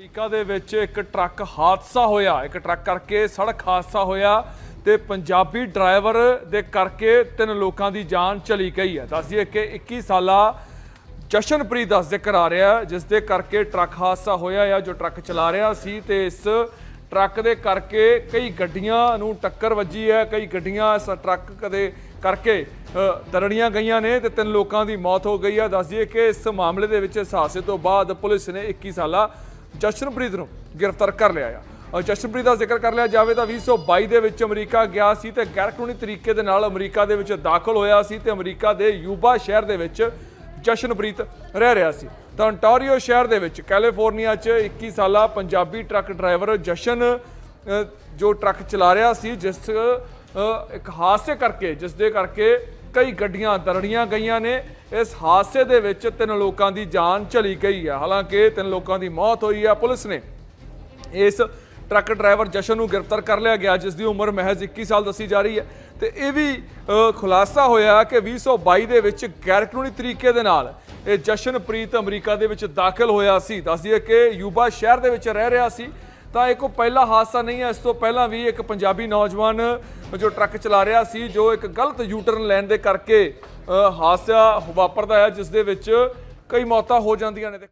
America ਦੇ ਵਿੱਚ ਇੱਕ ਟਰੱਕ ਹਾਦਸਾ ਹੋਇਆ। ਇੱਕ ਟਰੱਕ ਕਰਕੇ ਸੜਕ ਹਾਦਸਾ ਹੋਇਆ ਤੇ ਪੰਜਾਬੀ ਡਰਾਈਵਰ ਦੇ ਕਰਕੇ ਤਿੰਨ ਲੋਕਾਂ ਦੀ ਜਾਨ ਚਲੀ ਗਈ ਹੈ। ਦੱਸਦੀਏ ਕਿ 21 ਸਾਲਾ ਜਸ਼ਨਪ੍ਰੀਤ ਦਾ ਜ਼ਿਕਰ ਆ ਰਿਹਾ ਜਿਸ ਦੇ ਕਰਕੇ ਟਰੱਕ ਹਾਦਸਾ ਹੋਇਆ ਆ ਜੋ ਟਰੱਕ ਚਲਾ ਰਿਹਾ ਸੀ ਤੇ ਇਸ ਟਰੱਕ ਦੇ ਕਰਕੇ ਕਈ ਗੱਡੀਆਂ ਨੂੰ ਟੱਕਰ ਵੱਜੀ ਹੈ। ਕਈ ਗੱਡੀਆਂ ਇਸ ਟਰੱਕ ਕਦੇ ਕਰਕੇ ਅ, ਦਰੜੀਆਂ ਗਈਆਂ ਨੇ ਤੇ ਤਿੰਨ ਲੋਕਾਂ ਦੀ ਮੌਤ ਹੋ ਗਈ ਹੈ। ਦੱਸ ਦਈਏ ਕਿ ਇਸ ਮਾਮਲੇ ਦੇ ਵਿੱਚ ਇਸ ਹਾਦਸੇ ਤੋਂ ਬਾਅਦ ਪੁਲਿਸ ਨੇ 21 ਸਾਲਾ ਜਸ਼ਨਪ੍ਰੀਤ ਨੂੰ ਗ੍ਰਿਫਤਾਰ ਕਰ ਲਿਆ ਆ। ਔਰ ਜਸ਼ਨਪ੍ਰੀਤ ਦਾ ਜ਼ਿਕਰ ਕਰ ਲਿਆ ਜਾਵੇ ਤਾਂ 2022 ਦੇ ਵਿੱਚ ਅਮਰੀਕਾ ਗਿਆ ਸੀ ਤੇ ਗੈਰ ਕਾਨੂੰਨੀ ਤਰੀਕੇ ਦੇ ਨਾਲ ਅਮਰੀਕਾ ਦੇ ਵਿੱਚ ਦਾਖਲ ਹੋਇਆ ਸੀ ਤੇ ਅਮਰੀਕਾ ਦੇ ਯੂਬਾ ਸ਼ਹਿਰ ਦੇ ਵਿੱਚ ਜਸ਼ਨਪ੍ਰੀਤ ਰਹਿ ਰਿਹਾ ਸੀ। ਤਾਂ ontario ਸ਼ਹਿਰ ਦੇ ਵਿੱਚ ਕੈਲੀਫੋਰਨੀਆ 'ਚ 21 ਸਾਲਾ ਪੰਜਾਬੀ ਟਰੱਕ ਡਰਾਈਵਰ ਜਸ਼ਨ ਜੋ ਟਰੱਕ ਚਲਾ ਰਿਹਾ ਸੀ, ਜਿਸ ਇੱਕ ਹਾਦਸੇ ਕਰਕੇ ਜਿਸ ਦੇ ਕਰਕੇ ਕਈ ਗੱਡੀਆਂ ਦਰੜੀਆਂ ਗਈਆਂ ਨੇ। ਇਸ ਹਾਦਸੇ ਦੇ ਵਿੱਚ ਤਿੰਨ ਲੋਕਾਂ ਦੀ ਜਾਨ ਚਲੀ ਗਈ ਹੈ। ਹਾਲਾਂਕਿ ਤਿੰਨ ਲੋਕਾਂ ਦੀ ਮੌਤ ਹੋਈ ਹੈ। ਪੁਲਿਸ ਨੇ ਇਸ ਟਰੱਕ ਡਰਾਈਵਰ ਜਸ਼ਨ ਨੂੰ ਗ੍ਰਿਫਤਾਰ ਕਰ ਲਿਆ ਗਿਆ ਜਿਸ ਦੀ ਉਮਰ ਮਹਿਜ਼ 21 ਸਾਲ ਦੱਸੀ ਜਾ ਰਹੀ ਹੈ। ਤੇ ਇਹ ਵੀ ਖੁਲਾਸਾ ਹੋਇਆ ਕਿ 2022 ਦੇ ਵਿੱਚ ਗੈਰ ਕਾਨੂੰਨੀ ਤਰੀਕੇ ਦੇ ਨਾਲ ਇਹ ਜਸ਼ਨਪ੍ਰੀਤ ਅਮਰੀਕਾ ਦੇ ਵਿੱਚ ਦਾਖਲ ਹੋਇਆ ਸੀ। ਦੱਸਦੀਏ ਕਿ ਯੂਬਾ ਸ਼ਹਿਰ ਦੇ ਵਿੱਚ ਰਹਿ ਰਿਹਾ ਸੀ। ਤਾਂ ਇਹ ਕੋਈ ਪਹਿਲਾ ਹਾਦਸਾ ਨਹੀਂ ਹੈ, ਇਸ ਤੋਂ ਪਹਿਲਾਂ ਵੀ ਇੱਕ ਪੰਜਾਬੀ ਨੌਜਵਾਨ ਜੋ ਟਰੱਕ ਚਲਾ ਰਿਹਾ ਸੀ, ਜੋ ਇੱਕ ਗਲਤ ਯੂਟਰਨ ਲੈਣ ਦੇ ਕਰਕੇ ਹਾਦਸਾ ਵਾਪਰਦਾ ਹੈ, ਜਿਸ ਦੇ ਵਿੱਚ ਕਈ ਮੌਤਾਂ ਹੋ ਜਾਂਦੀਆਂ ਨੇ।